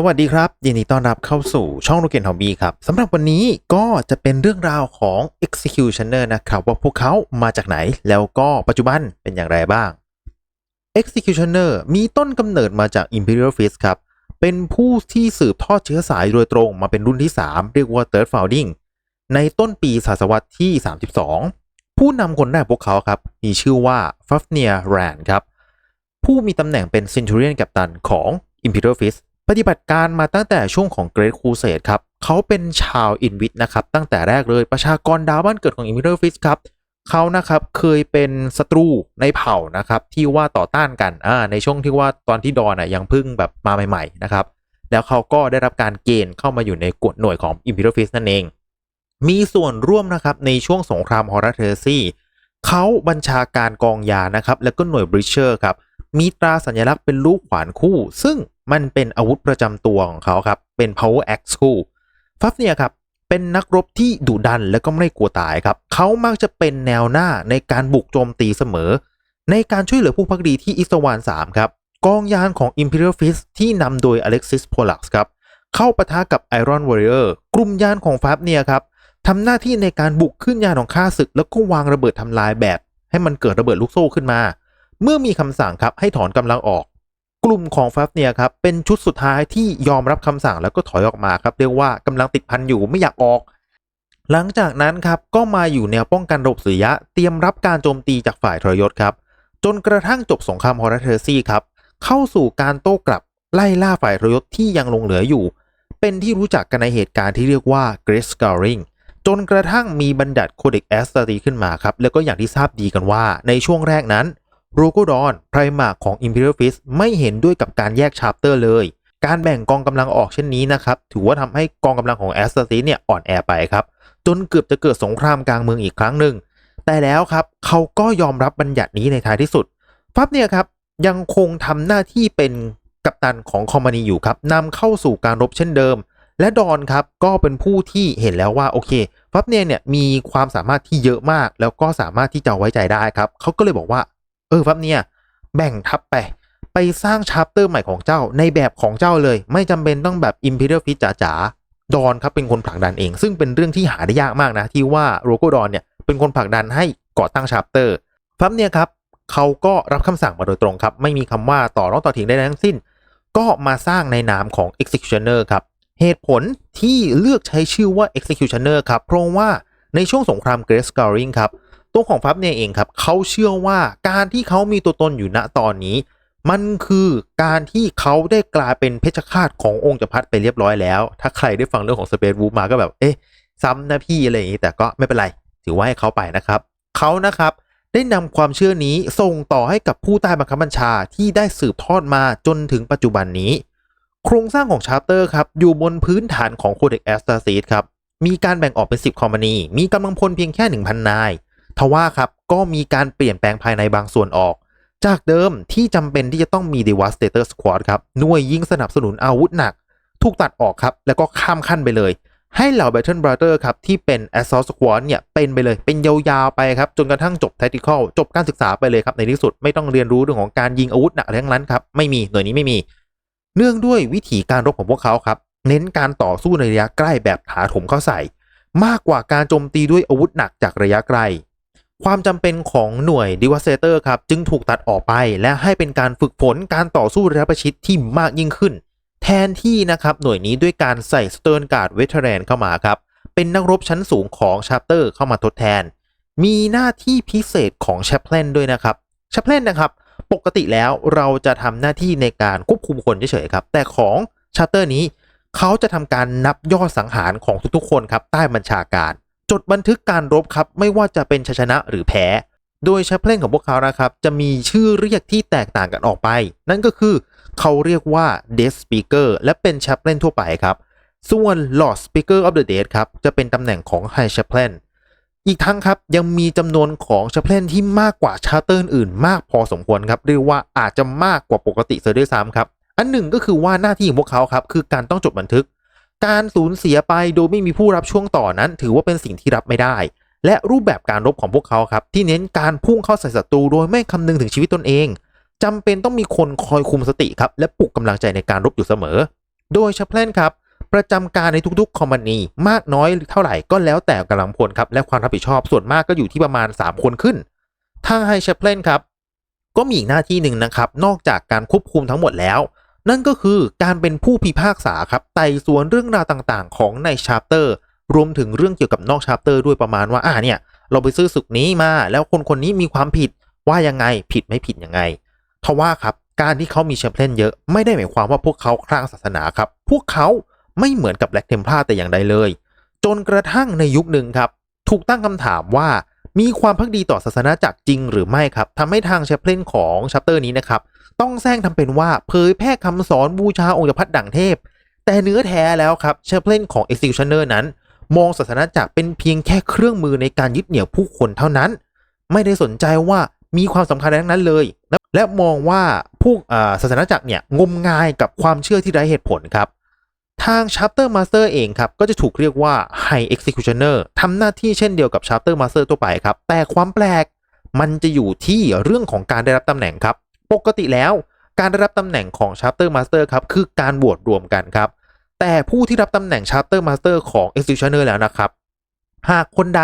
สวัสดีครับยินดีต้อนรับเข้าสู่ช่องโรเกนฮอบบี้ครับสำหรับวันนี้ก็จะเป็นเรื่องราวของ Executioner นะครับ ว่าพวกเขามาจากไหนแล้วก็ปัจจุบันเป็นอย่างไรบ้าง Executioner มีต้นกำเนิดมาจาก Imperial Fist ครับ เป็นผู้ที่สืบทอดเชื้อสายโดยตรงมาเป็นรุ่นที่ 3 เรียกว่า Third Founding ในต้นปีศตวรรษที่ 32 ผู้นำคนแรกพวกเขาครับ มีชื่อว่า f a f n i r Rand ครับผู้มีตำแหน่งเป็น Centurion กัปตันของ Imperial Fist ปฏิบัติการมาตั้งแต่ช่วงของ Great Crusade ครับเขาเป็นชาวอินวิทนะครับตั้งแต่แรกเลยประชากรดาวบ้านเกิดของ Imperial Fist ครับเขานะครับเคยเป็นศัตรูในเผ่านะครับที่ว่าต่อต้านกันอ่าในช่วงที่ว่าตอนที่ดอนอะยังเพิ่งแบบมาใหม่ๆนะครับแล้วเขาก็ได้รับการเกณฑ์เข้ามาอยู่ในกฎหน่วยของ Imperial Fist นั่นเอง มีส่วนร่วมนะครับในช่วงสงครามฮอร์เทอร์ซี่เขาบัญชาการกองยานะครับ แล้วก็หน่วยบริเชอร์ครับ มีตราสัญลักษณ์เป็นลูกขวานคู่ ซึ่ง มันเป็นอาวุธประจำตัวของเขาครับ เป็น power axe คู่ฟัฟเนี่ยครับ เป็นนักรบที่ดุดันและก็ไม่กลัวตายครับ เขามักจะเป็นแนวหน้าในการบุกโจมตีเสมอ ในการช่วยเหลือผู้พักดีที่อิสวาน 3 ครับ กองยานของ Imperial Fist ที่นำโดย Alexis Pollux ครับ เข้าปะทะกับ Iron Warrior กลุ่มยานของฟัฟเนี่ยครับทำหน้าที่ในการบุกขึ้นยานของข้าศึก แล้วก็วางระเบิดทำลายแบบ ให้มันเกิดระเบิดลูกโซ่ขึ้นมา เมื่อมีคำสั่งครับให้ถอนกำลังออก ลุ่มของฟัฟเนี่ยครับเป็นชุดสุดท้ายที่ยอมรับคำสั่งแล้วก็ถอยออกมาครับเรียกว่ากำลังติดพันอยู่ไม่อยากออก หลังจากนั้นครับก็มาอยู่แนวป้องกันระบสุริยะ เตรียมรับการโจมตีจากฝ่ายทรยศครับจนกระทั่งจบสงครามฮอร์เทอร์ซี่ครับเข้าสู่การโต้กลับไล่ล่าฝ่ายทรยศที่ยังลงเหลืออยู่ เป็นที่รู้จักกันในเหตุการณ์ที่เรียกว่า Great Scarring จนกระทั่งมีบัญญัติโคเด็กแอสตาตีขึ้นมาครับแล้วก็อย่างที่ทราบดีกันว่าในช่วงแรกนั้น โรโกดอนไพรมาของ Imperial Fist ไม่เห็นด้วยกับการแยกชาร์เตอร์เลย การแบ่งกองกำลังออกเช่นนี้นะครับ ถือว่าทำให้กองกำลังของแอสตาตีเนี่ยอ่อนแอไปครับ จนเกือบจะเกิดสงครามกลางเมืองอีกครั้งหนึ่ง แต่แล้วครับเขาก็ยอมรับบัญญัตินี้ในท้ายที่สุด ฟับเนี่ยครับยังคงทำหน้าที่เป็นกัปตันของคอมมานีอยู่ครับนำเข้าสู่การรบเช่นเดิม และดอนครับก็เป็นผู้ที่เห็นแล้วว่าโอเคฟับเนี่ยเนี่ยมีความสามารถที่เยอะมาก แล้วก็สามารถที่จะไว้ใจได้ครับเขาก็เลยบอกว่า เออฟับเนี่ยแบ่งทัพไป ไปสร้างชาร์ปเตอร์ใหม่ของเจ้าในแบบของเจ้าเลย ไม่จำเป็นต้องแบบ Imperial Fist จ๋าๆดอนครับเป็นคนผลักดันเอง ซึ่งเป็นเรื่องที่หาได้ยากมากนะ ที่ว่าโรโกดอนเนี่ยเป็นคนผลักดันให้ก่อตั้งชาร์ปเตอร์ฟับเนี่ยครับเขาก็รับคำสั่งมาโดยตรงครับ ไม่มีคำว่าต่อร้องต่อเถียงใดๆทั้งสิ้น ก็มาสร้างในนามของ Executioner ครับเหตุผลที่เลือกใช้ชื่อว่า Executioner ครับเพราะว่าในช่วงสงคราม Great Scarring ครับ ตัวของฟับเนี่ยเองครับเขาเชื่อว่าการที่เขามีตัวตนอยู่ณตอนนี้ มันคือการที่เขาได้กลายเป็นเพชฌฆาตขององค์จักรพรรดิไปเรียบร้อยแล้ว ถ้าใครได้ฟังเรื่องของ Space Wolf มาก็แบบเอ๊ะซ้ำนะพี่อะไรอย่างนี้แต่ก็ไม่เป็นไร ถือว่าให้เขาไปนะครับเขานะครับได้นำความเชื่อนี้ส่งต่อให้กับผู้ใต้บังคับบัญชาที่ได้สืบทอดมาจนถึงปัจจุบันนี้ โครงสร้างของชาร์เตอร์ครับ อยู่บนพื้นฐานของโคเด็กแอสตาซีดครับ มีการแบ่งออกเป็น 10 คอมมานี มีกำลังพลเพียงแค่ 1,000 นาย ทว่าครับก็มีการเปลี่ยนแปลงภายในบางส่วนออก จากเดิมที่จำเป็นที่จะต้องมี Devastator Squad ครับหน่วยยิงสนับสนุนอาวุธหนัก ถูกตัดออกครับ แล้วก็ข้ามขั้นไปเลย ให้เหล่า Battle Brother ครับ ที่เป็น Assault Squad เนี่ย เป็นไปเลยเป็นยาวๆไปครับ จนกระทั่งจบ Tactical จบการศึกษาไปเลยครับ ในที่สุดไม่ต้องเรียนรู้เรื่องของการยิงอาวุธหนักทั้งนั้นครับไม่มีหน่วยนี้ไม่มี เนื่องด้วยวิธีการรบของพวกเขาครับเน้นการต่อสู้ในระยะใกล้แบบถาถมเข้าใส่ มากกว่าการโจมตีด้วยอาวุธหนักจากระยะไกล ความจำเป็นของหน่วย Devastator ครับจึงถูกตัดออกไป และให้เป็นการฝึกฝนการต่อสู้ระยะประชิดที่มากยิ่งขึ้น แทนที่นะครับหน่วยนี้ด้วยการใส่ Stern Guard Veteran เข้ามาครับเป็นนักรบชั้นสูงของ Chapter เข้ามาทดแทน มีหน้าที่พิเศษของ Chaplain ด้วยนะครับ Chaplain นะครับปกติแล้วเราจะทำหน้าที่ในการควบคุมคนเฉยๆครับแต่ของ Chapter นี้เขาจะทำการนับยอดสังหารของทุกๆคนครับใต้บัญชาการ จดบันทึกการรบครับ ไม่ว่าจะเป็นชัยชนะหรือแพ้ โดยแชปเพลนของพวกเขานะครับ จะมีชื่อเรียกที่แตกต่างกันออกไป นั่นก็คือเขาเรียกว่า Death Speaker และเป็นแชปเพลนทั่วไปครับ ส่วน Lord Speaker of the Dead ครับจะเป็นตำแหน่งของ High Chaplain อีกทั้งครับยังมีจำนวนของ Chaplain ที่มากกว่าชาเตอร์อื่นมากพอสมควรครับเรียกว่าอาจจะมากกว่าปกติเสียด้วยซ้ำครับอันหนึ่งก็คือว่าหน้าที่ของพวกเขาครับคือการต้องจดบันทึก การสูญเสียไปโดยไม่มีผู้รับช่วงต่อนั้น ถือว่าเป็นสิ่งที่รับไม่ได้ และรูปแบบการรบของพวกเขาครับ ที่เน้นการพุ่งเข้าใส่ศัตรูโดยไม่คำนึงถึงชีวิตตนเองจำเป็นต้องมีคนคอยคุมสติครับและปลุกกำลังใจในการรบอยู่เสมอ โดยชัพเลนครับประจำการในทุกๆคอมพานีมากน้อยเท่าไหร่ก็แล้วแต่กำลังพลครับและความรับผิดชอบส่วนมากก็อยู่ที่ประมาณ 3 คนขึ้น ทางไฮเชัพเลนครับก็มีอีกหน้าที่หนึ่งนะครับนอกจากการควบคุมทั้งหมดแล้ว นั่นก็คือการเป็นผู้พิพากษาครับไต่สวนเรื่องราวต่างๆ ของในชาร์เตอร์ รวมถึงเรื่องเกี่ยวกับนอกชาร์เตอร์ด้วยประมาณว่าอ่าเนี่ยเราไปซื้อสึกนี้มาแล้วคนคนนี้มีความผิดว่ายังไงผิดไม่ผิดยังไงทว่าครับการที่เขามีแชมเปี้ยนเยอะไม่ได้หมายความว่าพวกเขาคลั่งศาสนาครับ พวกเขาไม่เหมือนกับแบล็กเทมพลาแต่อย่างใดเลย จนกระทั่งในยุคหนึ่งครับ ถูกตั้งคำถามว่า มีความพักดีต่อศาสนาจักรจริงหรือไม่ครับทำให้ทางแชปเพลนของชัปเตอร์นี้นะครับ ต้องแซงทำเป็นว่าเผยแพร่คำสอนบูชาองค์พระดั่งเทพ แต่เนื้อแท้แล้วครับแชปเพลนของ Executioner นั้น มองศาสนาจักรเป็นเพียงแค่เครื่องมือในการยึดเหนี่ยวผู้คนเท่านั้น ไม่ได้สนใจว่ามีความสำคัญทั้งนั้นเลย และมองว่าผู้ศาสนาจักรเนี่ยงมงายกับความเชื่อที่ไร้เหตุผลครับ ทาง Chapter Master เองครับก็จะถูกเรียกว่า High Executioner ทำหน้าที่เช่นเดียวกับ Chapter Master ตัวไปครับ แต่ความแปลกมันจะอยู่ที่เรื่องของการได้รับตำแหน่งครับ ปกติแล้วการได้รับตำแหน่งของ Chapter Master ครับคือการบวชรวมกันครับ แต่ผู้ที่รับตำแหน่ง Chapter Master ของ Executioner แล้วนะครับ หากคนใด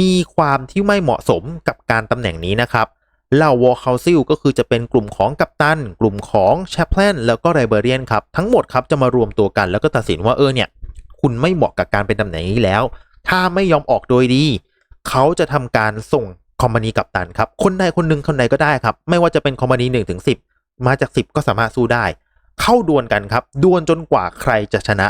มีความที่ไม่เหมาะสมกับการตำแหน่งนี้นะครับ เหล่าวอลคาซิลก็คือจะเป็นกลุ่มของกัปตัน กลุ่มของแชปเพลนแล้วก็ไรเบเรียนครับ ทั้งหมดครับจะมารวมตัวกัน แล้วก็ตัดสินว่าเออเนี่ย คุณไม่เหมาะกับการเป็นตำแหน่งนี้แล้ว ถ้าไม่ยอมออกโดยดี เขาจะทำการส่งคอมพานีกัปตันครับ คนใดคนหนึ่งคนใดก็ได้ครับ ไม่ว่าจะเป็นคอมพานีหนึ่งถึงสิบมาจากสิบก็สามารถสู้ได้ เข้าดวลกันครับ ดวลจนกว่าใครจะชนะ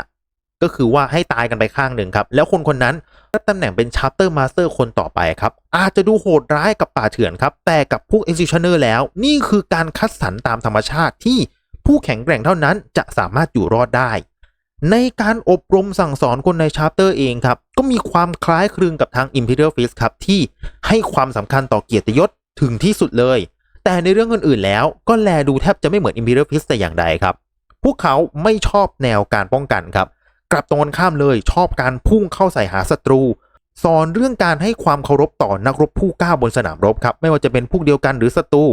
ก็คือว่าให้ตายกันไปข้างหนึ่งครับ แล้วคนคนนั้นรับตำแหน่งเป็นชาร์เตอร์มาสเตอร์คนต่อไปครับ อาจจะดูโหดร้ายกับป่าเถื่อนครับ แต่กับพวก executioner แล้ว นี่คือการคัดสรรตามธรรมชาติที่ผู้แข็งแกร่งเท่านั้นจะสามารถอยู่รอดได้ ในการอบรมสั่งสอนคนในชาร์เตอร์เองครับ ก็มีความคล้ายคลึงกับทาง Imperial Fist ครับที่ให้ความสำคัญต่อเกียรติยศถึงที่สุดเลย แต่ในเรื่องอื่นๆแล้วก็แลดูแทบจะไม่เหมือน Imperial Fist แต่อย่างใดครับ พวกเขาไม่ชอบแนวการป้องกันครับ ลับตรงกันข้ามเลย ชอบการพุ่งเข้าใส่หาศัตรู สอนเรื่องการให้ความเคารพต่อนักรบผู้กล้าบนสนามรบครับ ไม่ว่าจะเป็นพวกเดียวกันหรือศัตรู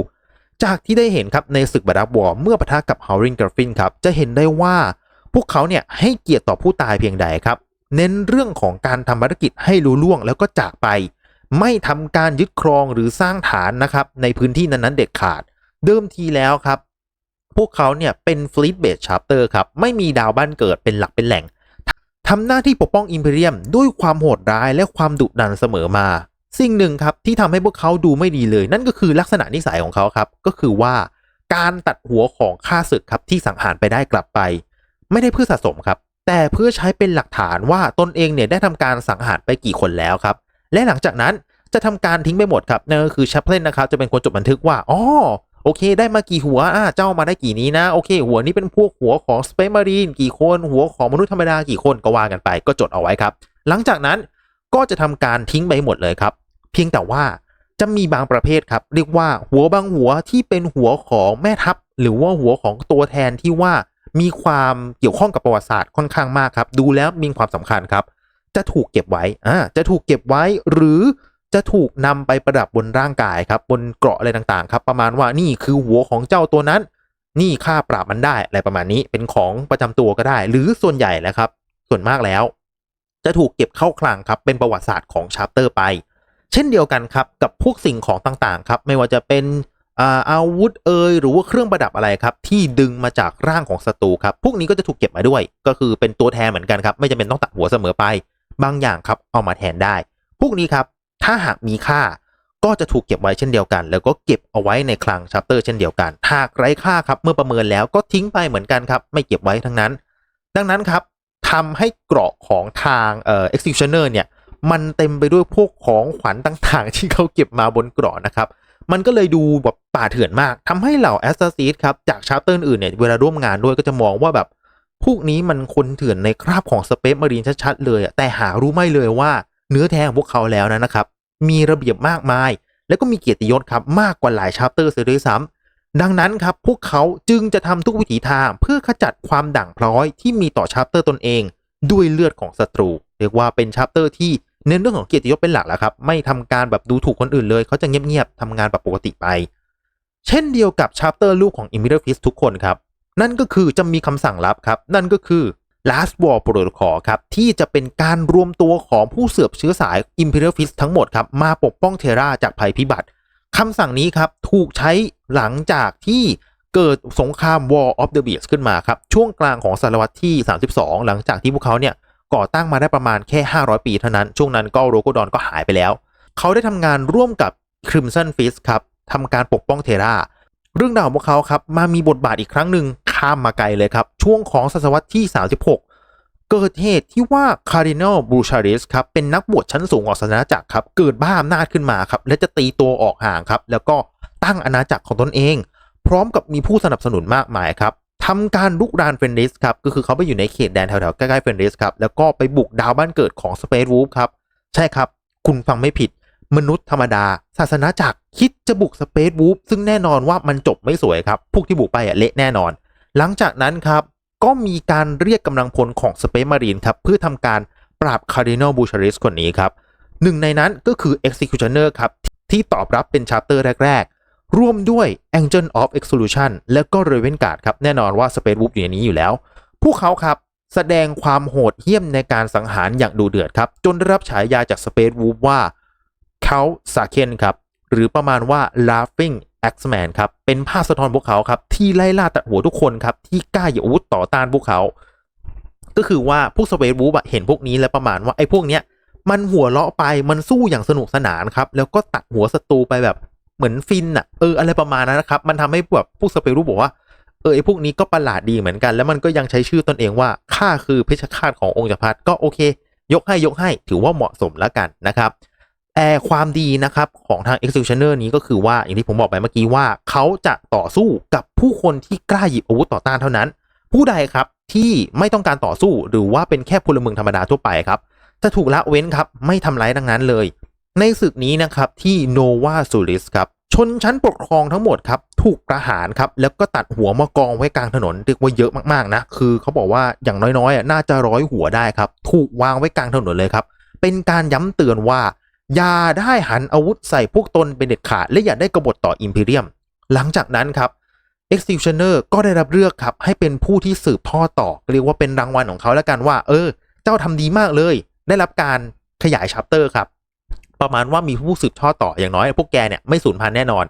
จากที่ได้เห็นครับในศึกบารับวอร์เมื่อปะทะกับฮาวริงกราฟินครับ จะเห็นได้ว่าพวกเขาเนี่ยให้เกียรติต่อผู้ตายเพียงใดครับ เน้นเรื่องของการทำภารกิจให้รู้ล่วงแล้วก็จากไป ไม่ทำการยึดครองหรือสร้างฐานนะครับในพื้นที่นั้นๆเด็ดขาด เดิมทีแล้วครับพวกเขาเนี่ยเป็นฟลี t เบ s ชาร์เตอร์ครับ ไม่มีดาวบ้านเกิดเป็นหลักเป็นแหล่ง ทำหน้าที่ปกป้องอิมพีเรียมด้วยความโหดร้ายและความดุดันเสมอมา สิ่งหนึ่งครับที่ทำให้พวกเขาดูไม่ดีเลย นั่นก็คือลักษณะนิสัยของเขาครับ ก็คือว่าการตัดหัวของข้าศึกครับที่สังหารไปได้กลับไป ไม่ได้เพื่อสะสมครับ แต่เพื่อใช้เป็นหลักฐานว่าตนเองเนี่ยได้ทำการสังหารไปกี่คนแล้วครับ และหลังจากนั้นจะทำการทิ้งไปหมดครับนั่นก็คือแชปเพลนนะครับจะเป็นคนจดบันทึกว่าอ๋อ โอเค ได้มากี่หัวอ่าเจ้ามาได้กี่นี้นะ โอเค หัวนี้เป็นพวกหัวของสเปซมารีนกี่คนหัวของมนุษย์ธรรมดากี่คนก็ว่ากันไป ก็จดเอาไว้ครับ หลังจากนั้นก็จะทำการทิ้งไปหมดเลยครับ เพียงแต่ว่าจะมีบางประเภทครับ เรียกว่าหัวบางหัวที่เป็นหัวของแม่ทัพ หรือว่าหัวของตัวแทนที่ว่ามีความเกี่ยวข้องกับประวัติศาสตร์ค่อนข้างมากครับ ดูแล้วมีความสำคัญครับ จะถูกเก็บไว้อ่าจะถูกเก็บไว้หรือ จะถูกนำไปประดับบนร่างกายครับบนเกราะอะไรต่างๆครับประมาณว่านี่คือหัวของเจ้าตัวนั้น นี่ค่าปราบมันได้อะไรประมาณนี้เป็นของประจำตัวก็ได้ หรือส่วนใหญ่แล้วครับ ส่วนมากแล้ว จะถูกเก็บเข้าคลังครับเป็นประวัติศาสตร์ของชาร์เตอร์ไป เช่นเดียวกันครับกับพวกสิ่งของต่างๆครับไม่ว่าจะเป็นอาวุธเอยหรือว่าเครื่องประดับอะไรครับที่ดึงมาจากร่างของศัตรูครับพวกนี้ก็จะถูกเก็บมาด้วย ก็คือเป็นตัวแทนเหมือนกันครับไม่จำเป็นต้องตัดหัวเสมอไป บางอย่างครับเอามาแทนได้ พวกนี้ครับ ถ้าหากมีค่าก็จะถูกเก็บไว้เช่นเดียวกัน แล้วก็เก็บเอาไว้ในคลังชัปเตอร์เช่นเดียวกัน หากไร้ค่าครับเมื่อประเมินแล้วก็ทิ้งไปเหมือนกันครับ ไม่เก็บไว้ทั้งนั้น ดังนั้นครับทำให้เกราะของทางเอ่อ executioner เนี่ยมันเต็มไปด้วยพวกของขวัญต่างๆ ที่เขาเก็บมาบนเกราะนะครับ มันก็เลยดูแบบป่าเถื่อนมากทำให้เหล่าแอสซัสซีดครับจากชาร์เตอร์อื่นเนี่ยเวลาร่วมงานด้วยก็จะมองว่าแบบพวกนี้มันคนเถื่อนในคราบของสเปซมารีนชัดๆเลยแต่หารู้ไม่เลยว่าเนื้อแท้ของพวกเขาแล้วนะครับ มีระเบียบมากมาย และก็มีเกียรติยศครับมากกว่าหลายชาร์เตอร์เสียด้วยซ้ำดังนั้นครับพวกเขาจึงจะทำทุกวิถีทางเพื่อขจัดความด่างพร้อยที่มีต่อชาร์เตอร์ตนเอง ด้วยเลือดของศัตรู เรียกว่าเป็นชาร์เตอร์ที่เน้นเรื่องของเกียรติยศเป็นหลักแหละครับไม่ทำการแบบดูถูกคนอื่นเลย เขาจะเงียบๆทำงานแบบปกติไป เช่นเดียวกับชาร์เตอร์ลูกของอิมิเดอร์ฟิสทุกคนครับนั่นก็คือจะมีคำสั่งลับครับ นั่นก็คือ last war protocol ครับที่จะเป็นการรวมตัวของผู้เสือบเชื้อสาย imperial fist ทั้งหมดครับมาปกป้องเทราจากภัยพิบัติคำสั่งนี้ครับถูกใช้หลังจากที่เกิดสงคราม War of the Beasts ขึ้นมาครับช่วงกลางของศตวรรษที่ 32 หลังจากที่พวกเขาเนี่ยก่อตั้งมาได้ประมาณแค่ 500 ปีเท่านั้น ช่วงนั้นก็โรโกดอนก็หายไปแล้ว เขาได้ทำงานร่วมกับ Crimson Fist ครับทำการปกป้องเทราเรื่องราวของพวกเขาครับมามีบทบาทอีกครั้งหนึ่ง ข้ามมาไกลเลยครับ ช่วงของศตวรรษที่ 36 เกิดเหตุที่ว่าคาร์ดินัลบูชาริสครับเป็นนักบวชชั้นสูงของศาสนาจักรครับเกิดบ้าอำนาจขึ้นมาครับและจะตีตัวออกห่างครับแล้วก็ตั้งอาณาจักรของตนเอง พร้อมกับมีผู้สนับสนุนมากมายครับทำการลุกรานเฟรนดิสครับก็คือเขาไปอยู่ในเขตแดนแถวๆใกล้ๆเฟรนดิสครับแล้วก็ไปบุกดาวบ้านเกิดของสเปซวูฟครับใช่ครับ คุณฟังไม่ผิด มนุษย์ธรรมดา ศาสนาจักรคิดจะบุกสเปซวูฟซึ่งแน่นอนว่ามันจบไม่สวยครับ พวกที่บุกไปอะเละแน่นอน หลังจากนั้นครับก็มีการเรียกกำลังพลของสเปซมารีนครับเพื่อทำการปราบคาร์ดินัลบูชาริสคนนี้ครับหนึ่งในนั้นก็คือ Executioner ครับที่ตอบรับเป็นชาร์เตอร์แรก ๆ ร่วมด้วย Angel of Exclusion และก็ Raven Guard ครับแน่นอนว่า Space Wolf อยู่ในนี้อยู่แล้ว พวกเขาครับแสดงความโหดเหี้ยมในการสังหารอย่างดูเดือดครับ จนได้รับฉายาจาก Space Wolf ว่าเขาซาเคนครับ หรือประมาณว่า laughing Axman ครับ เป็นภาพสะท้อนพวกเขาครับ ที่ไล่ล่าตัดหัวทุกคนครับ ที่กล้าหยิบอาวุธต่อต้านพวกเขา ก็คือว่าพวกสเปซวูฟเห็นพวกนี้แล้วประมาณว่าไอ้พวกเนี้ยมันหัวเราะไปมันสู้อย่างสนุกสนานครับ แล้วก็ตัดหัวศัตรูไปแบบเหมือนฟินอะเอออะไรประมาณนั้นนะครับ มันทำให้แบบพวกสเปซวูบอกว่าเออไอ้พวกนี้ก็ประหลาดดีเหมือนกัน แล้วมันก็ยังใช้ชื่อตนเองว่าข้าคือเพชฌฆาตขององค์จักรพรรดิก็โอเค ยกให้ยกให้ถือว่าเหมาะสมแล้วกันนะครับ แต่ความดีนะครับของทาง executioner นี้ก็คือว่าอย่างที่ผมบอกไปเมื่อกี้ว่าเขาจะต่อสู้กับผู้คนที่กล้าหยิบอาวุธต่อต้านเท่านั้น ผู้ใดครับที่ไม่ต้องการต่อสู้หรือว่าเป็นแค่พลเมืองธรรมดาทั่วไปครับ จะถูกละเว้นครับไม่ทำร้ายดังนั้นเลย ในศึกนี้นะครับที่โนวาซูริสครับชนชั้นปกครองทั้งหมดครับถูกประหารครับแล้วก็ตัดหัวมากองไว้กลางถนนเรียกว่าเยอะมากๆนะคือเขาบอกว่าอย่างน้อยๆน่าจะร้อยหัวได้ครับถูกวางไว้กลางถนนเลยครับเป็นการย้ำเตือนว่า อย่าได้หันอาวุธใส่พวกตนเป็นเด็ดขาดและอย่าได้กบฏต่ออิมพีเรียม หลังจากนั้นครับ Executioner ก็ได้รับเลือกครับ ให้เป็นผู้ที่สืบทอดต่อ เรียกว่าเป็นรางวัลของเขาแล้วกันว่า เออ เจ้าทำดีมากเลย ได้รับการขยายชัปเตอร์ครับ ประมาณว่ามีผู้สืบทอดต่ออย่างน้อย พวกแกเนี่ยไม่สูญพันธุ์แน่นอน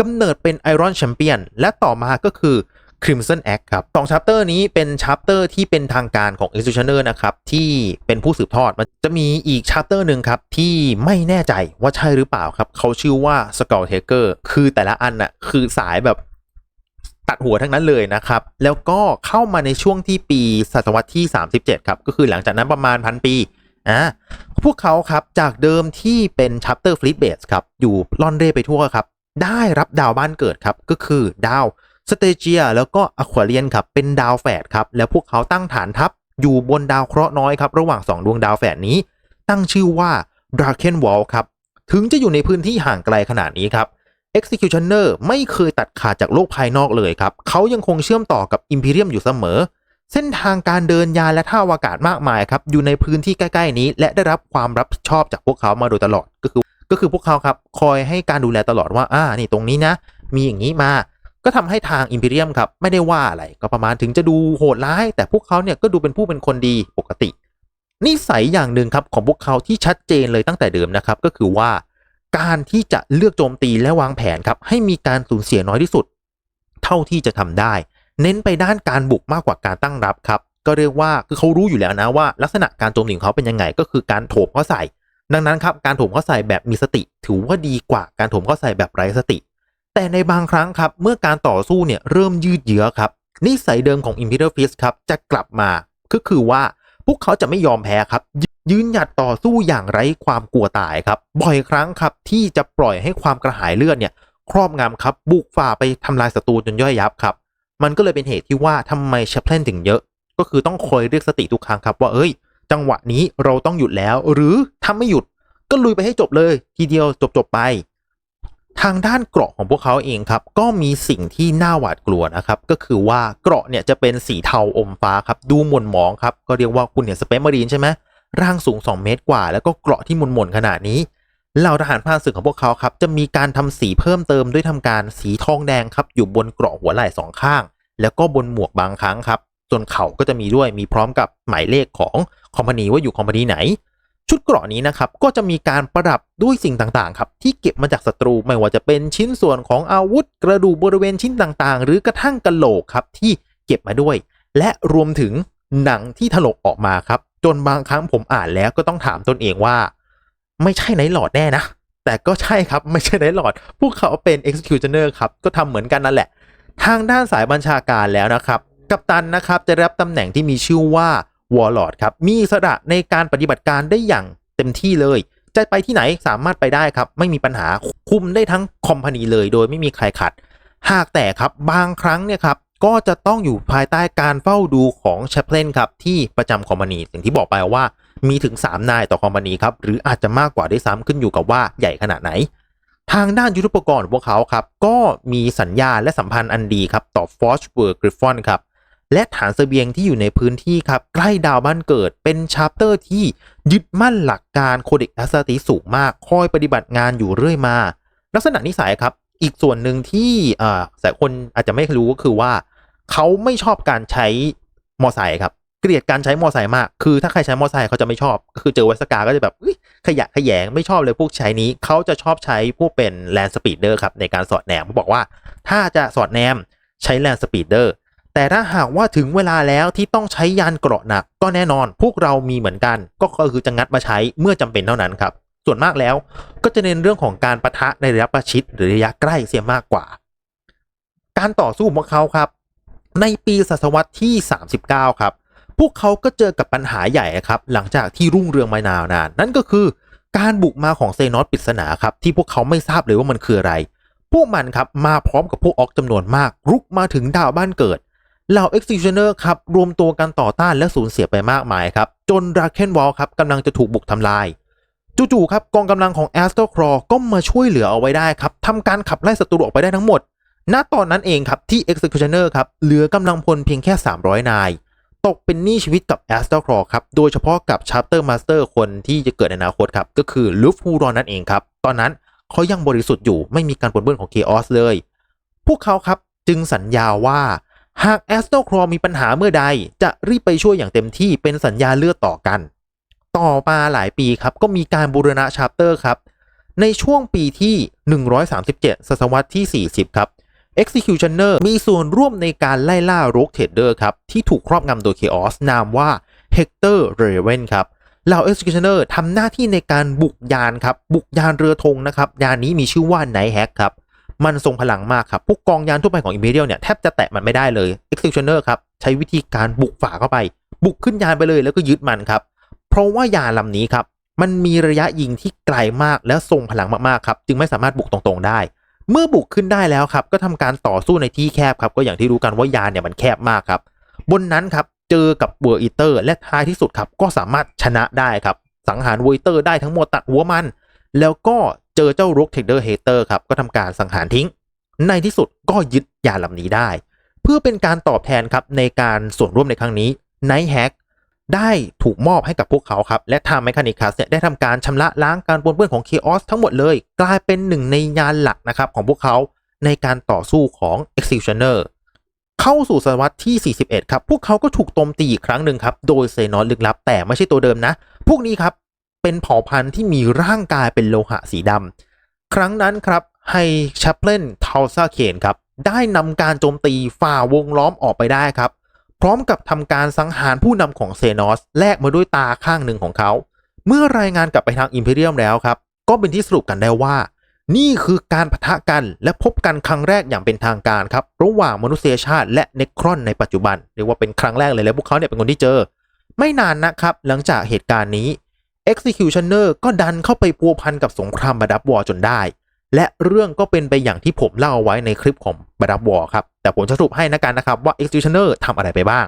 กำเนิดเป็น Iron Champion และต่อมาก็คือ Crimson Act ครับสองชัปเตอร์นี้เป็นชัปเตอร์ที่เป็นทางการของ Executioner นะครับ ที่เป็นผู้สืบทอด มันจะมีอีกชัปเตอร์หนึ่งครับ ที่ไม่แน่ใจว่าใช่หรือเปล่าครับ เขาชื่อว่า Skull Taker คือแต่ละอันน่ะคือสายแบบตัดหัวทั้งนั้นเลยนะครับ แล้วก็เข้ามาในช่วงที่ปีศตวรรษที่ 37 ครับ ก็คือหลังจากนั้นประมาณพันปีอะพวกเขาครับจากเดิมที่เป็นชัปเตอร์ฟลีดเบสครับ อยู่ล่อนเร่ไปทั่วครับ ได้รับดาวบ้านเกิดครับ ก็คือดาว สเตเจียแล้วก็อควาเรียนครับเป็นดาวแฝดครับแล้วพวกเขาตั้งฐานทัพอยู่บนดาวเคราะห์น้อยครับระหว่าง 2 ดวงดาวแฝดนี้ ตั้งชื่อว่า Draken Wall ครับถึงจะอยู่ในพื้นที่ห่างไกลขนาดนี้ครับ Executioner ไม่เคยตัดขาดจากโลกภายนอกเลยครับ เขายังคงเชื่อมต่อกับ Imperium อยู่เสมอ เส้นทางการเดินยานและท่าอากาศมากมายครับ อยู่ในพื้นที่ใกล้ ๆ นี้ และได้รับความรับผิดชอบจากพวกเขามาโดยตลอดก็คือ ก็คือพวกเขาครับ คอยให้การดูแลตลอดว่า อ่า นี่ตรงนี้นะ มีอย่างนี้มา ก็ทำให้ทาง Imperium ครับไม่ได้ว่าอะไรก็ประมาณถึงจะดูโหดร้าย แต่พวกเขาเนี่ยก็ดูเป็นผู้เป็นคนดีปกติ นิสัยอย่างหนึ่งครับของพวกเขาที่ชัดเจนเลยตั้งแต่เดิมนะครับก็คือว่า การที่จะเลือกโจมตีและวางแผนครับให้มีการสูญเสียน้อยที่สุด เท่าที่จะทำได้ เน้นไปด้านการบุกมากกว่าการตั้งรับครับก็เรียกว่าคือเขารู้อยู่แล้วนะว่า ลักษณะการโจมตีของเขาเป็นยังไงก็คือการโถมเข้าใส่ ดังนั้นครับการโถมเข้าใส่แบบมีสติ ถือว่าดีกว่าการโถมเข้าใส่แบบไร้สติ แต่ในบางครั้งครับ เมื่อการต่อสู้เนี่ยเริ่มยืดเยื้อครับ นิสัยเดิมของ Imperial Fist ครับจะกลับมาก็คือว่าพวกเขาจะไม่ยอมแพ้ครับ ยืนหยัดต่อสู้อย่างไร้ความกลัวตายครับ บ่อยครั้งครับที่จะปล่อยให้ความกระหายเลือดเนี่ยครอบงำครับบุกฝ่าไปทำลายศัตรูจนย่อยยับครับ มันก็เลยเป็นเหตุที่ว่าทำไมเชปเลนถึงเยอะ ก็คือต้องคอยเรียกสติทุกครั้งครับว่าเอ้ย จังหวะนี้เราต้องหยุดแล้ว หรือถ้าไม่หยุดก็ลุยไปให้จบเลย ทีเดียวจบจบๆไป ทางด้านเกราะของพวกเขาเองครับ ก็มีสิ่งที่น่าหวาดกลัวนะครับ ก็คือว่าเกราะเนี่ยจะเป็นสีเทาอมฟ้าครับ ดูหม่นหมองครับ ก็เรียกว่าคุณเห็นสเปซมารีนใช่ไหมร่างสูง 2 เมตรกว่า แล้วก็เกราะที่หม่นๆขนาดนี้เหล่าทหารพรานศึกของพวกเขาครับ จะมีการทำสีเพิ่มเติมด้วยทำการสีทองแดงครับ อยู่บนเกราะหัวไหล่สองข้าง แล้วก็บนหมวกบางครั้งครับส่วนเข่าก็จะมีด้วยมีพร้อมกับหมายเลขของคอมพานีว่าอยู่คอมพานีไหน ชุดเกราะนี้นะครับก็จะมีการประดับด้วยสิ่งต่างๆครับที่เก็บมาจากศัตรูไม่ว่าจะเป็นชิ้นส่วนของอาวุธ กระดูกบริเวณชิ้นต่างๆ หรือกระทั่งกระโหลกครับที่เก็บมาด้วย และรวมถึงหนังที่ถลกออกมาครับ จนบางครั้งผมอ่านแล้วก็ต้องถามตนเองว่า ไม่ใช่ไนท์หลอดแน่นะ แต่ก็ใช่ครับไม่ใช่ไนท์หลอด พวกเขาเป็น executioner ครับก็ทำเหมือนกันนั่นแหละ ทางด้านสายบัญชาการแล้วนะครับกัปตันนะครับจะรับตำแหน่งที่มีชื่อว่า วอลลอดครับมีอิสระในการปฏิบัติการได้อย่างเต็มที่เลย จะไปที่ไหนสามารถไปได้ครับ ไม่มีปัญหาคุมได้ทั้งคอมพานีเลย โดยไม่มีใครขัด หากแต่ครับบางครั้งเนี่ยครับก็จะต้องอยู่ภายใต้การเฝ้าดูของแชปเลนครับที่ประจำคอมพานีอย่างที่บอกไปว่ามีถึง 3 นายต่อคอมพานีครับหรืออาจจะมากกว่าด้วยซ้ำขึ้นอยู่กับว่าใหญ่ขนาดไหน ทางด้านยุทธปกรณ์พวกเขาครับก็มีสัญญาและสัมพันธ์อันดีครับต่อฟอสเบิร์กริฟฟอนครับ และฐานเสบียงที่อยู่ในพื้นที่ครับใกล้ดาวบ้านเกิดเป็นชาร์เตอร์ที่ยึดมั่นหลักการโคด็กแอสติสูงมากคอยปฏิบัติงานอยู่เรื่อยมา ลักษณะนิสัยครับ อีกส่วนหนึ่งที่อ่าแต่คนอาจจะไม่รู้ก็คือว่า เขาไม่ชอบการใช้มอไซค์ครับเกลียดการใช้มอไซค์มาก คือถ้าใครใช้มอไซค์เขาจะไม่ชอบ คือเจอเวสกาก็จะแบบขยะขยงไม่ชอบเลยพวกใช้นี้ เขาจะชอบใช้พวกเป็นแลนสปีดเดอร์ครับในการสอดแนมเขาบอกว่า ถ้าจะสอดแนมใช้แลนสปีดเดอร์ แต่ถ้าหากว่าถึงเวลาแล้วที่ต้องใช้ยานเกราะหนัก ก็แน่นอนพวกเรามีเหมือนกัน ก็คือจะงัดมาใช้เมื่อจำเป็นเท่านั้นครับ ส่วนมากแล้วก็จะเน้นเรื่องของการประทะในระยะประชิดหรือระยะใกล้เสียมากกว่า การต่อสู้ของเขาครับ ในปีศตวรรษที่ 39 ครับ พวกเขาก็เจอกับปัญหาใหญ่ครับ หลังจากที่รุ่งเรืองมานานาน นั่นก็คือการบุกมาของเซนอสปริศนาครับที่พวกเขาไม่ทราบเลยว่ามันคืออะไร พวกมันครับมาพร้อมกับพวกออกจำนวนมาก รุกมาถึงดาวบ้านเกิด เหล่า Executioner ครับรวมตัวกันต่อต้านและสูญเสียไปมากมายครับจนราเคนวอลครับกำลังจะถูกบุกทำลายจู่ๆครับกองกำลังของแอสโตครอก็มาช่วยเหลือเอาไว้ได้ครับทำการขับไล่ศัตรูออกไปได้ทั้งหมด ณตอนนั้นเองครับที่ Executioner ครับเหลือกำลังพลเพียงแค่ 300 นาย ตกเป็นหนี้ชีวิตกับ a s t r a c r a w ครับโดยเฉพาะกับ Chapter Master คนที่จะเกิดในอนาคตครับก็คือลูฟฮูรอนนั่นเองครับตอนนั้นเขายังบริสุทธิ์อยู่ไม่มีการปนเปื้อนของ Chaos เลย พวกเขาครับจึงสัญญาว่า หาก a s t r a c r a w มีปัญหาเมื่อใด จะรีบไปช่วยอย่างเต็มที่เป็นสัญญาเลือดต่อกัน ต่อมาหลายปีครับ ก็มีการบูรณะ Chapter ครับ ในช่วงปีที่ 137 ศตวรรษที่ 40 ครับ Executioner มีส่วนร่วมในการไล่ล่า Rogue Trader ครับ ที่ถูกครอบงำโดย Chaos นามว่า Hector Raven ครับเหล่า Executioner ทำหน้าที่ในการบุกยานครับ บุกยานเรือธงนะครับ ยานนี้มีชื่อว่า Night Hack ครับ มันทรงพลังมากครับพวกกองยานทั่วไปของ Imperial เนี่ยแทบจะแตะมันไม่ได้เลย Executioner ครับใช้วิธีการบุกฝ่าเข้าไป บุกขึ้นยานไปเลยแล้วก็ยึดมันครับ เพราะว่ายานลำนี้ครับมันมีระยะยิงที่ไกลมากและทรงพลังมากๆครับจึงไม่สามารถบุกตรงๆได้ เมื่อบุกขึ้นได้แล้วครับก็ทำการต่อสู้ในที่แคบครับก็อย่างที่รู้กันว่ายานเนี่ยมันแคบมากครับบนนั้นครับเจอกับเวอร์อิเตอร์และท้ายที่สุดครับก็สามารถชนะได้ครับสังหารเวอร์อิเตอร์ได้ทั้งหมดตัดหัวมัน แล้วก็ เจอเจ้ารุกเทคเดอร์เฮเตอร์ครับก็ทำการสังหารทิ้ง ในที่สุดก็ยึดยานลำนี้ได้ เพื่อเป็นการตอบแทนครับในการส่วนร่วมในครั้งนี้ไนท์แฮกได้ถูกมอบให้กับพวกเขาครับ และทาง Mechanicus เนี่ยได้ทำการชำระล้างการปนเปื้อนของ Chaos ทั้งหมดเลย กลายเป็นหนึ่งในยานหลักนะครับของพวกเขาในการต่อสู้ของ Executioner เข้าสู่ศตวรรษที่ 41 ครับ พวกเขาก็ถูกโจมตีอีกครั้งหนึ่งครับ โดยเซนอสลึกลับแต่ไม่ใช่ตัวเดิมนะ พวกนี้ครับ เป็นเผ่าพันธุ์ที่มีร่างกายเป็นโลหะสีดำครั้งนั้นครับไฮชัปเลนทาวซาเคนครับได้นำการโจมตีฝ่าวงล้อมออกไปได้ครับ พร้อมกับทำการสังหารผู้นำของเซนอสแลกมาด้วยตาข้างหนึ่งของเขา เมื่อรายงานกลับไปทางอิมพีเรียมแล้วครับ ก็เป็นที่สรุปกันได้ว่า นี่คือการปะทะกันและพบกันครั้งแรกอย่างเป็นทางการครับ ระหว่างมนุษยชาติและเนครอนในปัจจุบันเรียกว่าเป็นครั้งแรกเลยและพวกเขาเนี่ยเป็นคนที่เจอ ไม่นานนะครับ หลังจากเหตุการณ์นี้ Executioner ก็ดันเข้าไปพัวพันกับสงครามบาดับวอร์จนได้ และเรื่องก็เป็นไปอย่างที่ผมเล่าไว้ในคลิปของบาดับวอร์ครับ แต่ผมจะสรุปให้นะกันนะครับว่า Executioner ทำอะไรไปบ้าง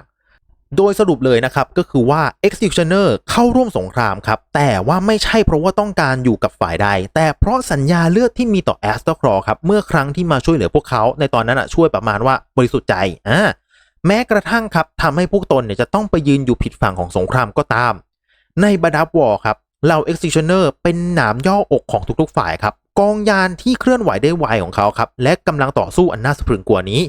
โดยสรุปเลยนะครับ ก็คือว่า Executioner เข้าร่วมสงครามครับ แต่ว่าไม่ใช่เพราะว่าต้องการอยู่กับฝ่ายใด แต่เพราะสัญญาเลือดที่มีต่อ a s t r a c r a w ครับเมื่อครั้งที่มาช่วยเหลือพวกเขาในตอนนั้นอะช่วยประมาณว่าบริสุทธิ์ใจอ่าแม้กระทั่งครับทำให้พวกตนเนี่ยจะต้องไปยืนอยู่ผิดฝั่งของสงครามก็ตาม ในบาดับวอร์ครับเหล่า Executioner เป็นหนามย่ออกของทุกๆฝ่ายครับกองยานที่เคลื่อนไหวได้ไวของเขาครับและกำลังต่อสู้อันน่าสะพรึงกว่านี้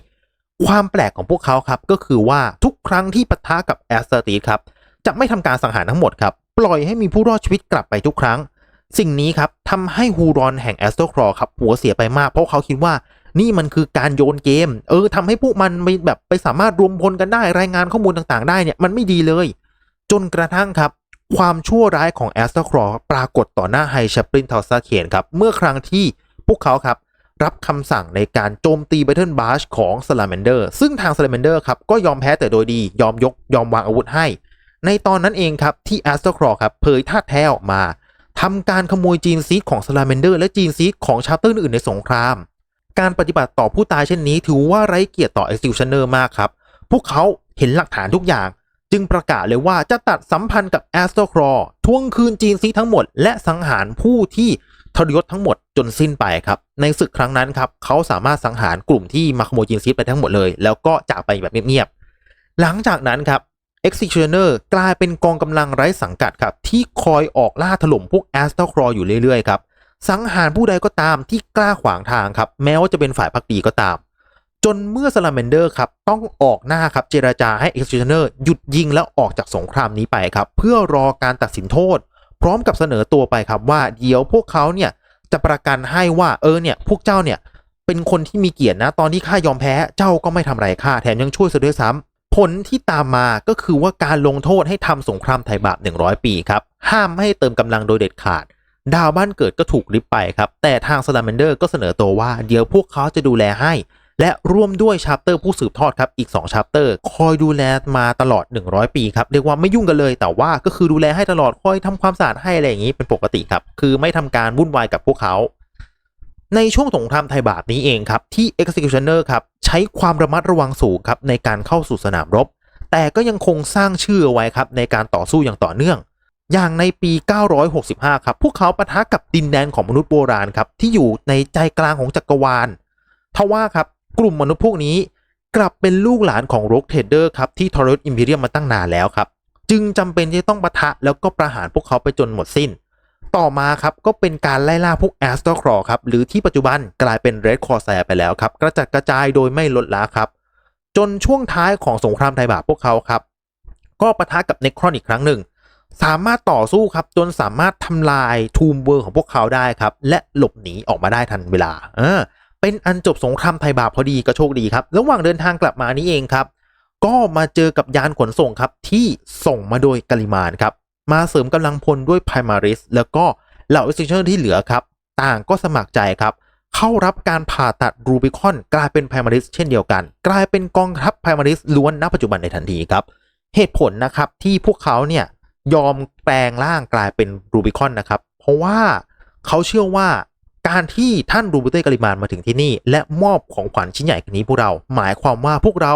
ความแปลกของพวกเขาครับก็คือว่าทุกครั้งที่ปะทะกับแอสเตอร์ตีครับจะไม่ทำการสังหารทั้งหมดครับปล่อยให้มีผู้รอดชีวิตกลับไปทุกครั้ง สิ่งนี้ครับทำให้ฮูรอนแห่งแอสโตครอครับหัวเสียไปมากเพราะเขาคิดว่านี่มันคือการโยนเกม เออทำให้พวกมันไปแบบไปสามารถรวมพลกันได้รายงานข้อมูลต่างๆ ได้เนี่ยมันไม่ดีเลย จนกระทั่งครับ ความชั่วร้ายของแอสตรครอปรากฏต่อหน้าไฮชัปรินทอสซาเขียนครับ เมื่อครั้งที่พวกเขาครับ รับคำสั่งในการโจมตีเบ t เทิลบาชของสลา m มนเดอร์ซึ่งทางสลา m มนเดอร์ครับ ก็ยอมแพ้แต่โดยดียอมยกยอมวางอาวุธให้ ในตอนนั้นเองครับ ที่แอสตรครอครับเผยท่าแท้ออกมาทำการขโมยจีนซีดของสลา m มนเดอร์และจีนซีดของชาเตอร์อื่นในสงคราม การปฏิบัติต่อผู้ตายเช่นนี้ ถือว่าไร้เกียรติต่อ Executioner มากครับพวกเขาเห็นหลักฐานทุกอย่าง จึงประกาศเลยว่าจะตัดสัมพันธ์กับแอสโตรครอทวงคืนจีนซีทั้งหมด และสังหารผู้ที่ทรยศทั้งหมดจนสิ้นไปครับ ในศึกครั้งนั้นครับเขาสามารถสังหารกลุ่มที่มาขโมยจีนซีไปทั้งหมดเลย แล้วก็จากไปแบบเงียบๆหลังจากนั้นครับ Executioner กลายเป็นกองกำลังไร้สังกัดครับ ที่คอยออกล่าถล่มพวกแอสโตรครออยู่เรื่อยๆครับสังหารผู้ใดก็ตามที่กล้าขวางทางครับ แม้ว่าจะเป็นฝ่ายพักดีก็ตาม จนเมื่อสลา m มนเดอร์ครับต้องออกหน้าครับเจราจาให้ Executioner หยุดยิงแล้วออกจากสงครามนี้ไปครับ เพื่อรอการตัดสินโทษ พร้อมกับเสนอตัวไปครับว่าเดี๋ยวพวกเขาเนี่ยจะประกันให้ว่าเออเนี่ยพวกเจ้าเนี่ยเป็นคนที่มีเกียรตินะตอนที่ข้ายอมแพ้เจ้าก็ไม่ทำไรข้าแถมยังช่วยซะด้วยซ้ำผลที่ตามมาก็คือว่าการลงโทษให้ทำสงครามไทยบาป 100 ปีครับห้ามไม่ให้เติมกำลังโดยเด็ดขาด ดาวบ้านเกิดก็ถูกริบไปครับแต่ทางสลา m มนเดอร์ก็เสนอตัวว่าเดี๋ยวพวกเขาจะดูแลให้ และร่วมด้วยชาร์เตอร์ผู้สืบทอดครับอีก2ชาร์เตอร์คอยดูแลมาตลอด 100 ปีครับเรียกว่าไม่ยุ่งกันเลย แต่ว่าก็คือดูแลให้ตลอดคอยทำความสะอาดให้อะไรอย่างนี้เป็นปกติครับคือไม่ทำการวุ่นวายกับพวกเขา ในช่วงสงครามไทยบาปนี้เองครับที่ Executioner ครับใช้ความระมัดระวังสูงครับในการเข้าสู่สนามรบ แต่ก็ยังคงสร้างชื่อเอาไว้ครับในการต่อสู้อย่างต่อเนื่องอย่างในปี 965 ครับ พวกเขาปะทะกับดินแดนของมนุษย์โบราณครับ ที่อยู่ในใจกลางของจักรวาลทว่าครับ กลุ่มมนุษย์พวกนี้กลับเป็นลูกหลานของโรกเทเดอร์ครับที่ทอร์เรสอิมพีเรียมมาตั้งนานแล้วครับ จึงจำเป็นที่ต้องปะทะแล้วก็ประหารพวกเขาไปจนหมดสิ้น ต่อมาครับก็เป็นการไล่ล่าพวกแอสตรครอครับหรือที่ปัจจุบันกลายเป็นเรดคอร์แซไปแล้วครับกระจัดกระจายโดยไม่ลดละครับ จนช่วงท้ายของสงครามไทยบาปพวกเขาครับ ก็ปะทะกับเนครอนอีกครั้งหนึ่ง สามารถต่อสู้ครับจนสามารถทำลายทูมเวอร์ของพวกเขาได้ครับและหลบหนีออกมาได้ทันเวลาเออ เป็นอันจบสงครามไทยบาปพอดีก็โชคดีครับ ระหว่างเดินทางกลับมานี้เองครับ ก็มาเจอกับยานขนส่งครับที่ส่งมาโดยกาลิมานครับ มาเสริมกำลังพลด้วยไพมาริสแล้วก็เหล่าเอ็กซิเชอร์ที่เหลือครับ ต่างก็สมัครใจครับ เข้ารับการผ่าตัดรูบิคอนกลายเป็นไพมาริสเช่นเดียวกัน กลายเป็นกองทัพไพมาริสล้วนณปัจจุบันในทันทีครับ เหตุผลนะครับที่พวกเขาเนี่ยยอมแปลงร่างกลายเป็นรูบิคอนนะครับ เพราะว่าเขาเชื่อว่า การที่ท่านรูบิเต้กาลิมานมาถึงที่นี่ และมอบของขวัญชิ้นใหญ่นี้พวกเรา หมายความว่าพวกเรา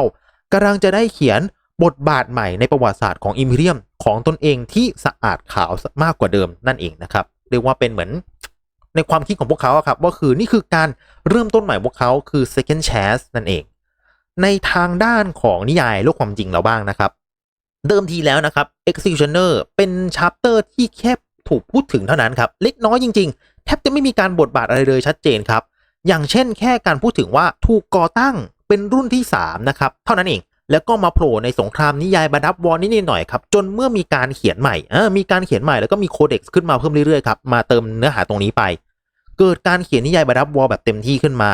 กำลังจะได้เขียนบทบาทใหม่ในประวัติศาสตร์ของอิมพีเรียมของตนเองที่สะอาดขาวมากกว่าเดิมนั่นเองนะครับเรียกว่าเป็นเหมือนในความคิดของพวกเขาครับว่าคือนี่คือการเริ่มต้นใหม่พวกเขาคือ second chance นั่นเอง ในทางด้านของนิยายโลกความจริงเราบ้างนะครับ เดิมทีแล้วนะครับ Executioner เป็นชัปเตอร์ที่แค่ถูกพูดถึงเท่านั้นครับ เล็กน้อยจริง แทบจะไม่มีการบทบาทอะไรเลยชัดเจนครับ อย่างเช่นแค่การพูดถึงว่าถูกก่อตั้งเป็นรุ่นที่ 3 นะครับ เท่านั้นเอง แล้วก็มาโผล่ในสงครามนิยายบรรดับวอร์นิดหน่อยครับ จนเมื่อมีการเขียนใหม่เออมีการเขียนใหม่แล้วก็มีโคเด็กซ์ขึ้นมาเพิ่มเรื่อยๆครับ มาเติมเนื้อหาตรงนี้ไป เกิดการเขียนนิยายบรรดับวอแบบเต็มที่ขึ้นมา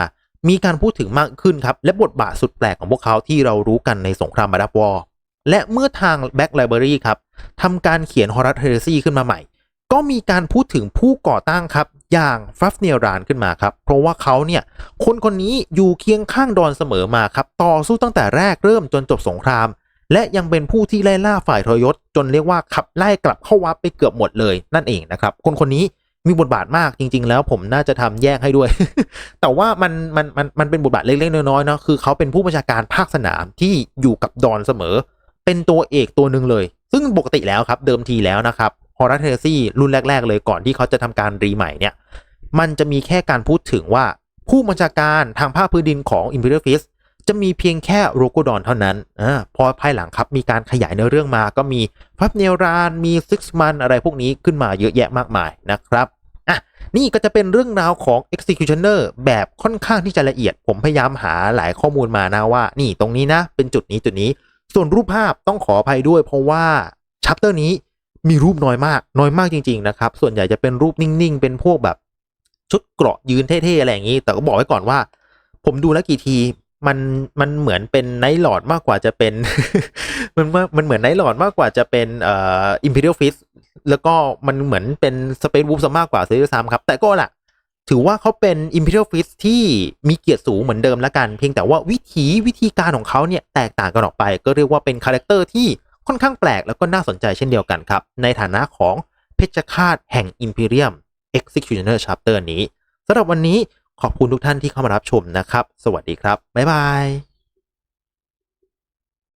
มีการพูดถึงมากขึ้นครับ และบทบาทสุดแปลกของพวกเขาที่เรารู้กันในสงครามบรรดับวอและเมื่อทาง Back Library ครับทำการเขียน Horus Heresy ขึ้นมาใหม่ ก็มีการพูดถึงผู้ก่อตั้งครับ อย่างฟัฟเนียรานขึ้นมาครับ เพราะว่าเขาเนี่ยคนคนนี้อยู่เคียงข้างดอนเสมอมาครับ ต่อสู้ตั้งแต่แรกเริ่มจนจบสงคราม และยังเป็นผู้ที่ไล่ล่าฝ่ายทรยศ จนเรียกว่าขับไล่กลับเข้าวับไปเกือบหมดเลยนั่นเองนะครับ คนคนนี้มีบทบาทมากจริง ๆ แล้วผมน่าจะทำแยกให้ด้วย แต่ว่ามันมันมันมันเป็นบทบาทเล็กๆน้อยๆเนาะคือเขาเป็นผู้บัญชาการภาคสนามที่อยู่กับดอนเสมอ เป็นตัวเอกตัวหนึ่งเลย ซึ่งปกติแล้วครับเดิมทีแล้วนะครับ ฮอร์เทซี่รุ่นแรก ๆ เลยก่อนที่เขาจะทำการรีใหม่เนี่ย มันจะมีแค่การพูดถึงว่าผู้บัญชาการทางภาคพื้นดินของ Imperial Fist จะมีเพียงแค่โรโกดอนเท่านั้นอพอภายหลังครับมีการขยายเนื้อเรื่องมาก็มีฟับเนรานมีซิกมันอะไรพวกนี้ขึ้นมาเยอะแยะมากมายนะครับอะนี่ก็จะเป็นเรื่องราวของ executioner แบบค่อนข้างที่จะละเอียด ผมพยายามหาหลายข้อมูลมานะว่า นี่ตรงนี้นะ เป็นจุดนี้จุดนี้ ส่วนรูปภาพต้องขออภัยด้วยเพราะว่าชัปเตอร์นี้ มีรูปน้อยมากน้อยมากจริง ๆ นะครับ ส่วนใหญ่จะเป็นรูปนิ่งๆ เป็นพวกแบบชุดเกราะยืนเท่ๆอะไรอย่างนี้ แต่ก็บอกไว้ก่อนว่า ผมดูแล้วกี่ทีมันมันเหมือนเป็นไนท์หลอดมากกว่าจะเป็น มันมันเหมือนไนท์หลอดมากกว่าจะเป็นเอ่ออิมพีเรียลฟิสแล้วก็มันเหมือนเป็นสเปซวูฟซะมากกว่าซะด้วยซ้ำครับ แต่ก็ล่ะ ถือว่าเขาเป็น Imperial Fist ที่มีเกียรติสูงเหมือนเดิมละกัน เพียงแต่ว่าวิธีวิธีการของเขาเนี่ยแตกต่างกันออกไป ก็เรียกว่าเป็นคาแรคเตอร์ที่ ค่อนข้างแปลกแล้วก็น่าสนใจเช่นเดียวกันครับ ในฐานะของเพชฌฆาตแห่ง Imperium Executioner Chapter นี้สำหรับวันนี้ขอบคุณทุกท่านที่เข้ามารับชมนะครับ สวัสดีครับ บ๊ายบาย